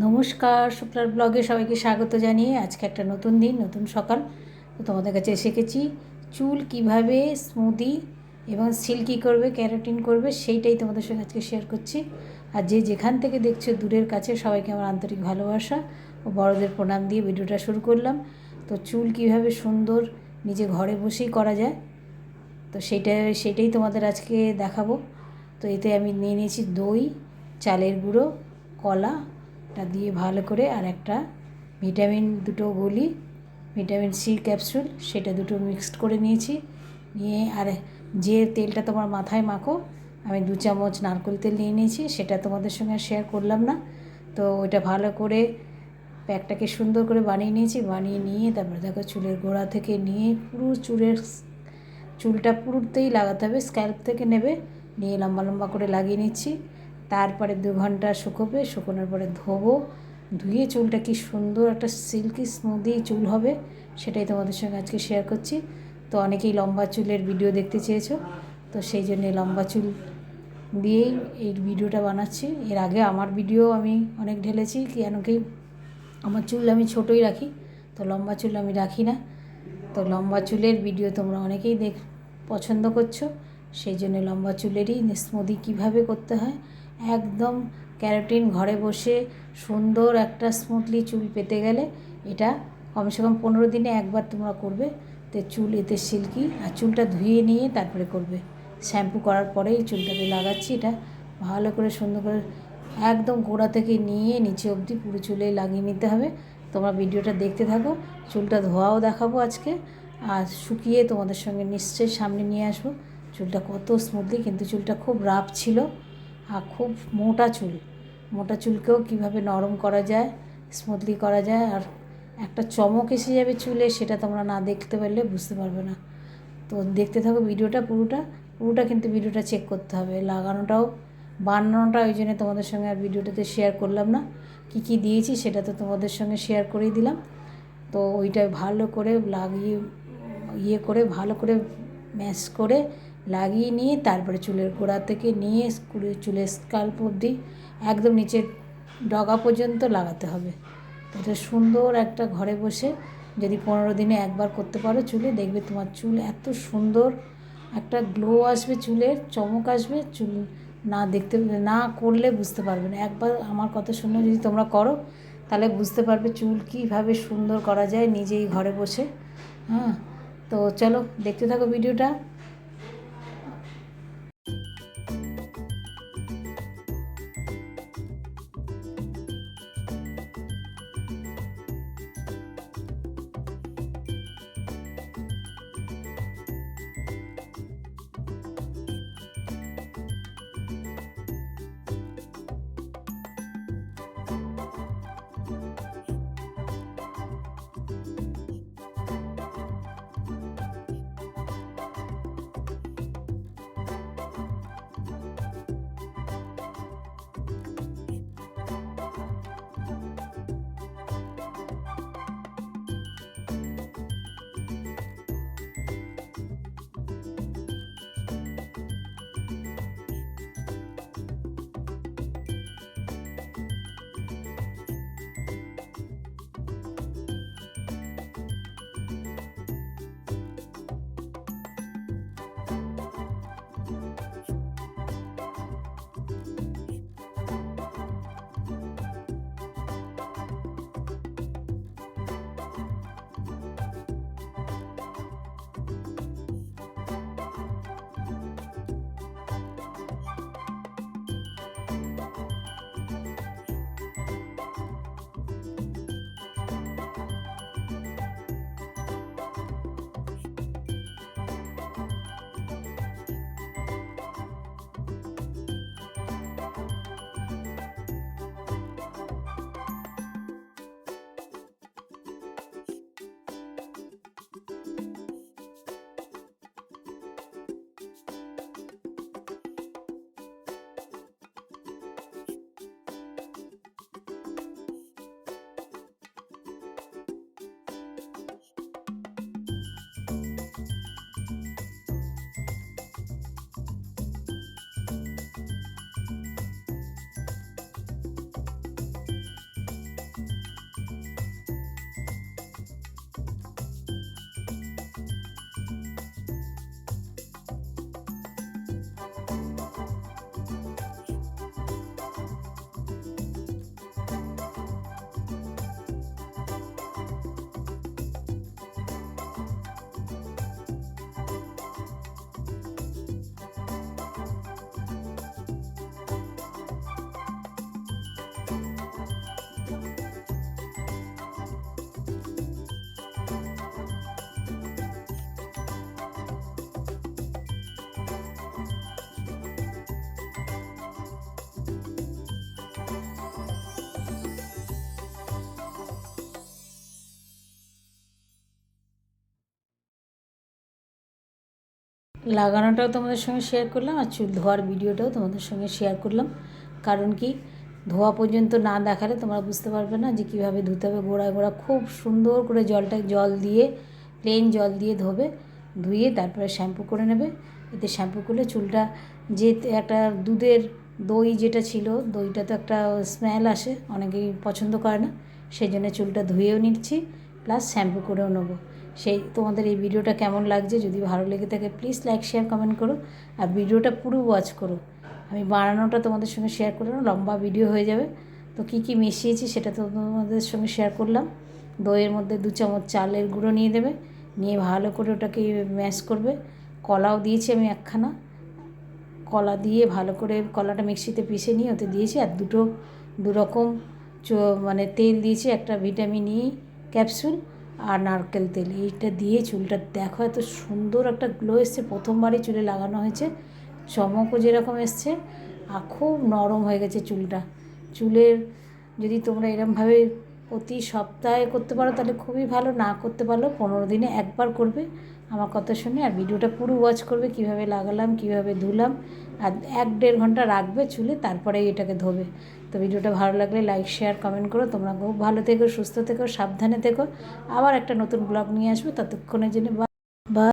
নমস্কার, শুক্লার ব্লগে সবাইকে স্বাগত জানিয়ে আজকে একটা নতুন দিন, নতুন সকাল। তো তোমাদের কাছে শিখেছি চুল কীভাবে স্মুদি এবং সিল্কি করবে, ক্যারাটিন করবে, সেইটাই তোমাদের সঙ্গে আজকে শেয়ার করছি। আর যে যেখান থেকে দেখছ দূরের কাছে, সবাইকে আমার আন্তরিক ভালোবাসা ও বড়দের প্রণাম দিয়ে ভিডিওটা শুরু করলাম। তো চুল কীভাবে সুন্দর নিজে ঘরে বসেই করা যায়, তো সেইটা সেটাই তোমাদের আজকে দেখাবো। তো এতে আমি নিয়ে নিয়েছি দই, চালের গুঁড়ো, কলা এটা দিয়ে ভালো করে আর একটা ভিটামিন দুটো গলি ভিটামিন সি ক্যাপসুল, সেটা দুটো মিক্সড করে নিয়েছি। নিয়ে আর যে তেলটা তোমার মাথায় মাখো, আমি দু চামচ নারকেল তেল নিয়ে নিয়েছি, সেটা তোমাদের সঙ্গে শেয়ার করলাম না। তো ওইটা ভালো করে প্যাকটাকে সুন্দর করে বানিয়ে নিয়েছি, বানিয়ে নিয়ে তারপরে দেখো চুলের গোড়া থেকে নিয়ে পুরো চুলের চুলটা পুরোতেই লাগাতে হবে স্ক্যাল্প থেকে নেবে, নিয়ে লম্বা লম্বা করে লাগিয়ে নিচ্ছি। তারপরে দু ঘণ্টা শুকোবে, শুকোনোর পরে ধোবো। ধুয়ে চুলটা কি সুন্দর একটা সিল্কি স্মুদি চুল হবে, সেটাই তোমাদের সঙ্গে আজকে শেয়ার করছি। তো অনেকেই লম্বা চুলের ভিডিও দেখতে চেয়েছো, তো সেই জন্যে লম্বা চুল দিয়েই এই ভিডিওটা বানাচ্ছি। এর আগে আমার ভিডিও আমি অনেক ঢেলেছি, কেন কি আমার চুল আমি ছোটোই রাখি, তো লম্বা চুল আমি রাখি না। তো লম্বা চুলের ভিডিও তোমরা অনেকেই দেখ, পছন্দ করছ, সেই জন্য লম্বা চুলেরই স্মুদি কীভাবে করতে হয় একদম ক্যারাটিন ঘরে বসে সুন্দর একটা স্মুথলি চুল পেতে গেলে এটা কমসে কম পনেরো দিনে একবার তোমরা করবে। তো চুল, এতে সিল্কি আর চুলটা ধুয়ে নিয়ে তারপরে করবে। শ্যাম্পু করার পরেই চুলটাকে লাগাচ্ছি এটা ভালো করে সুন্দর করে একদম গোড়া থেকে নিয়ে নিচে অবধি পুরো চুলে লাগিয়ে নিতে হবে। তোমরা ভিডিওটা দেখতে থাকো, চুলটা ধোয়াও দেখাবো আজকে আর শুকিয়ে তোমাদের সঙ্গে নিশ্চয়ই সামনে নিয়ে আসব। চুলটা কত স্মুথলি কিন্তু চুলটা খুব রাফ ছিল। আর খুব মোটা চুল। মোটা চুলকেও কীভাবে নরম করা যায় স্মুথলি করা যায়, আর একটা চমক এসে যাবে চুলে, সেটা তোমরা না দেখতে পারলে বুঝতে পারবে না। তো দেখতে থাকো ভিডিওটা পুরোটা। পুরোটা কিন্তু ভিডিওটা চেক করতে হবে। লাগানোটাও, বানানোটা ওই জন্য তোমাদের সঙ্গে আর ভিডিওটাতে শেয়ার করলাম না। কি কি দিয়েছি সেটা তো তোমাদের সঙ্গে শেয়ার করেই দিলাম। তো ওইটা ভালো করে লাগিয়ে ইয়ে করে, ভালো করে ম্যাশ করে লাগিয়ে নিয়ে তারপরে চুলের গোড়া থেকে নিয়ে চুলের স্কাল্প অবধি একদম নিচের ডগা পর্যন্ত লাগাতে হবে। এটা সুন্দর একটা ঘরে বসে যদি পনেরো দিনে একবার করতে পারো চুলে, দেখবে তোমার চুল এত সুন্দর। একটা গ্লো আসবে চুলের, চমক আসবে, চুল না দেখতে, না করলে বুঝতে পারবে না। একবার আমার কথা শুনে যদি তোমরা করো, তাহলে বুঝতে পারবে চুল কীভাবে সুন্দর করা যায় নিজেই ঘরে বসে। হ্যাঁ তো চলো দেখতে থাকো ভিডিওটা। লাগানোটাও তোমাদের সঙ্গে শেয়ার করলাম, আর চুল ধোয়ার ভিডিওটাও তোমাদের সঙ্গে শেয়ার করলাম। কারণ কি, ধোয়া পর্যন্ত না দেখালে তোমরা বুঝতে পারবে না যে কীভাবে ধুতে হবে। গোড়ায় গোড়া খুব সুন্দর করে জলটা জল দিয়ে প্লেন জল দিয়ে ধোবে, ধুয়ে তারপরে শ্যাম্পু করে নেবে। এতে শ্যাম্পু করলে চুলটা যে একটা দুধের দই যেটা ছিল, দইটা তো একটা স্মেল আসে, অনেকেই পছন্দ করে না। সেই জন্য চুলটা ধুয়েও নিচ্ছি প্লাস শ্যাম্পু করেও নেব। সেই তোমাদের এই ভিডিওটা কেমন লাগছে? যদি ভালো লেগে থাকে প্লিজ লাইক শেয়ার কমেন্ট করো। আর ভিডিওটা পুরো ওয়াচ করো। আমি বানানোটা তোমাদের সঙ্গে শেয়ার করলাম, লম্বা ভিডিও হয়ে যাবে। তো কী কী মিশিয়েছি সেটা তো তোমাদের সঙ্গে শেয়ার করলাম। দইয়ের মধ্যে দু চামচ চালের গুঁড়ো নিয়ে দেবে। নিয়ে ভালো করে ওটাকে ম্যাশ করবে। কলাও দিয়েছি আমি একখানা। কলা দিয়ে ভালো করে কলাটা মিক্সিতে পিষে নিয়ে ওতে দিয়েছি। আর দুটো, দুরকম মানে তেল দিয়েছি একটা ভিটামিন ই ক্যাপসুল আর নারকেল তেল, এইটা দিয়ে চুলটা দেখো এত সুন্দর একটা গ্লো এসছে। প্রথমবারই চুলে লাগানো হয়েছে। চমকও যেরকম এসছে আর খুব নরম হয়ে গেছে চুলটা। চুলের যদি তোমরা এরমভাবে প্রতি সপ্তাহে করতে পারো তাহলে খুবই ভালো, না করতে পারলেও পনেরো দিনে একবার করবে। আমার কথা শুনে আর ভিডিওটা পুরো ওয়াচ করবে, কীভাবে লাগালাম, কীভাবে ধুলাম, আর এক দেড় ঘণ্টা রাখবে চুলে তারপরে এটাকে ধোবে। তো ভিডিওটা ভালো লাগলে লাইক শেয়ার কমেন্ট করো। তোমরা খুব ভালো থেকো, সুস্থ থেকো, সাবধানে থেকো। আবার একটা নতুন ব্লগ নিয়ে আসব, ততক্ষণের জন্য